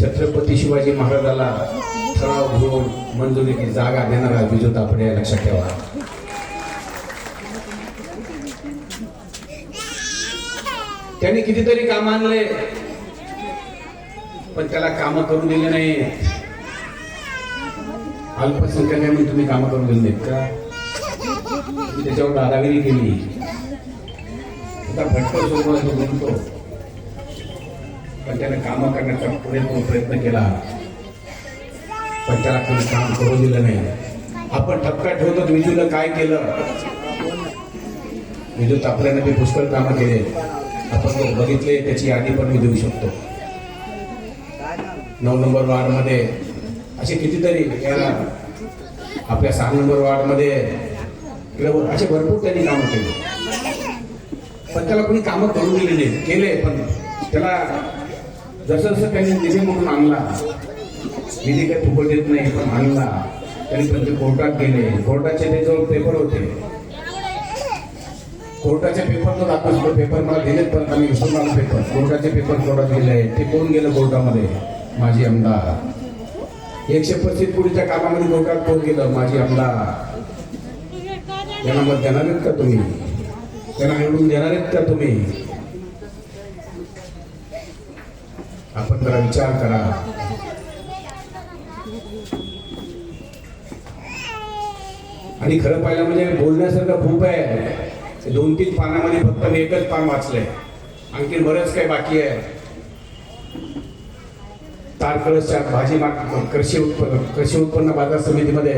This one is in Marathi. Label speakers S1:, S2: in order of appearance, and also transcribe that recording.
S1: छत्रपती शिवाजी महाराजाला ठराव घेऊन मंजुरीची जागा देणारा बिजू तापडे लक्षात ठेवा. त्यांनी कितीतरी काम आणले पण त्याला काम करून दिले नाही. अल्पसंख्याक म्हणून तुम्ही काम करून दिले नाहीत का? त्याच्यावर दादागिरी केली. आता भटकर सोबत म्हणतो. पण त्याने काम करण्याचा पुरेपूर प्रयत्न केला. पण त्याला कोणी काम करू दिलं नाही. आपण ठपका ठेवतो विजूला काय केलं? विजू तापल्याने मी पुष्कळ कामं केले. आपण जर बघितले त्याची यादी पण मी देऊ शकतो. नऊ नंबर वार्डमध्ये असे कितीतरी याला आपल्या सहा नंबर वार्डमध्ये असे भरपूर त्यांनी कामं केली. पण त्याला कोणी कामं करून दिली नाही. केले पण त्याला जसं जसं त्यांनी निधी म्हणून आणला निधी काही फुकट देत नाही पण आणला. तरी पण ते कोर्टात गेले. कोर्टाचे त्याच्यावर पेपर होते कोर्टाचे पेपर तो दाखवतो पेपर मला दिलेत पण आम्ही विसरून पेपर कोर्टाचे पेपर कोर्टात गेले ते कोण गेलं कोर्टामध्ये? माझी आमदार. एकशे पस्तीस कोटीच्या कामामध्ये कोर्टात कोण गेलं? माझी आमदार. त्यांना मत देणार आहेत का तुम्ही? त्यांना निवडून देणार आहेत का तुम्ही? आपण जरा विचार करा. आणि खरं पाहिलं म्हणजे बोलण्यासारखं खूप आहे. दोन तीन पानामध्ये फक्त मी एकच पान वाचलंय. आणखी बरंच काही बाकी आहे. तारकळसच्या भाजी मार्क कृषी उत्पन्न कृषी उत्पन्न बाजार समितीमध्ये